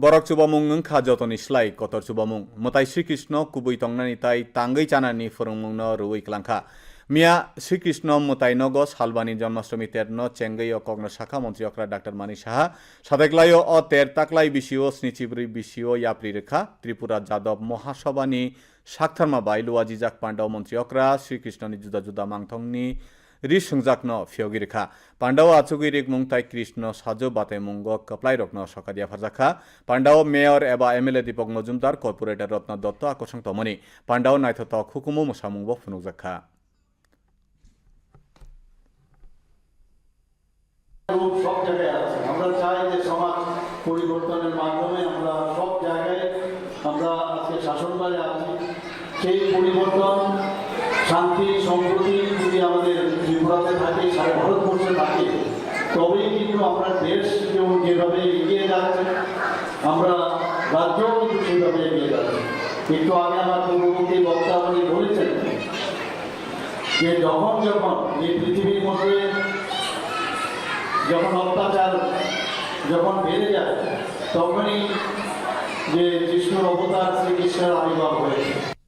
chubamung wngkha jotoni slai kotor chubamung motai Sri Krishna kubui tongnani tai tangui chanani phorongmungno ruwi klangkha মিয়া শ্রীকৃষ্ণ মোতাইনগ সালবানী জন্মাষ্টমী তেরনো চেঙ্গই ও শাখা মন্ত্রী অকরা doctor মানি সাহা। সাদেকলাই ও তের তাকলাই বিশিও স্নিচিব্রি বিশিও ইয়াপ্রি রেখা। ত্রিপুরা যাদব মহাসভানি সাকথারমা বাই লুয়াজি জাক পাণ্ডব মন্ত্রী অকরা। শ্রীকৃষ্ণনি জুদা জুদা মাংথংনি রি সুংজাকন ফিয়গি রেখা পাণ্ডব আচুগি রিক মুংতাই কৃষ্ণ সাজো বাতে মুঙ্গ কপ্লাই রত্ন সকাদিয়া ফারজাখা পাণ্ডব মেয়র এবা এমএলএ দীপক মজুমদার কর্পোরেটর রত্ন দত্ত আকর্ষণ তমনি পাণ্ডব নাইথত খুকুমু মুসামুংব ফুনুকজাখা রূপ সব জায়গায় আছে। আমরা চাই যে সমাজ পরিবর্তনের মাধ্যমে আমরা সব জায়গায় আমরা আজকে শাসনবারে আছি। সেই পরিবর্তন শান্তি সম্প্রতি যদি আমাদের ত্রিপুরাতে থাকে, সারা ভারতবর্ষে থাকে, তবেই কিন্তু আমরা দেশ যেমন যেভাবে এগিয়ে যাচ্ছে, আমরা রাজ্যও কিন্তু সেইভাবে এগিয়ে যাচ্ছে। একটু আগে আমার পূর্ববর্তী বক্তা উনি বলেছেন যে যখন যখন এই পৃথিবীর মধ্যে যখন অত্যাচার যখন বেড়ে যায়, তখনই যে কৃষ্ণর অবতার শ্রীকৃষ্ণের আবির্ভাব হয়েছে।